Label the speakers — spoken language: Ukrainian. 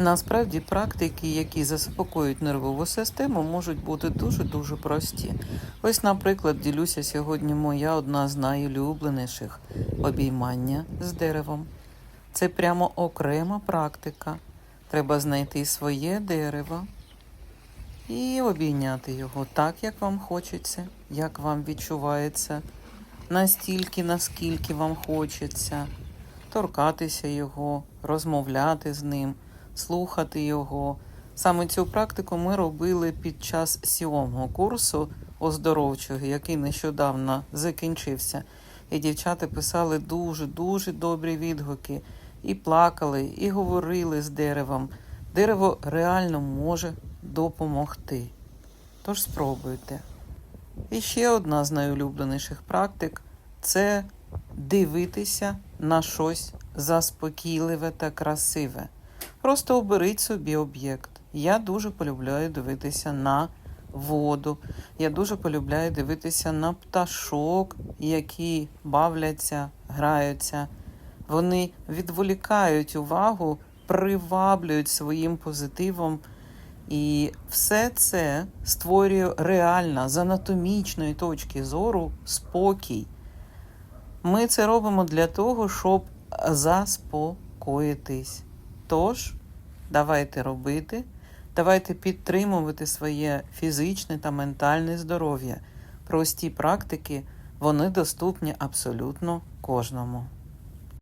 Speaker 1: Насправді практики, які заспокоюють нервову систему, можуть бути дуже-дуже прості. Ось, наприклад, ділюся сьогодні моя одна з найулюбленіших обіймання з деревом. Це прямо окрема практика. Треба знайти своє дерево і обійняти його так, як вам хочеться, як вам відчувається, настільки, наскільки вам хочеться, торкатися його, розмовляти з ним, слухати його. Саме цю практику ми робили під час сьомого курсу оздоровчого, який нещодавно закінчився. І дівчата писали дуже-дуже добрі відгуки, і плакали, і говорили з деревом. Дерево реально може допомогти. Тож спробуйте. І ще одна з найулюбленіших практик це дивитися на щось заспокійливе та красиве. Просто оберіть собі об'єкт. Я дуже полюбляю дивитися на воду. Я дуже полюбляю дивитися на пташок, які бавляться, граються. Вони відволікають увагу, приваблюють своїм позитивом. І все це створює реально з анатомічної точки зору спокій. Ми це робимо для того, щоб заспокоїтись. Тож, давайте робити, давайте підтримувати своє фізичне та ментальне здоров'я. Прості практики, вони доступні абсолютно кожному.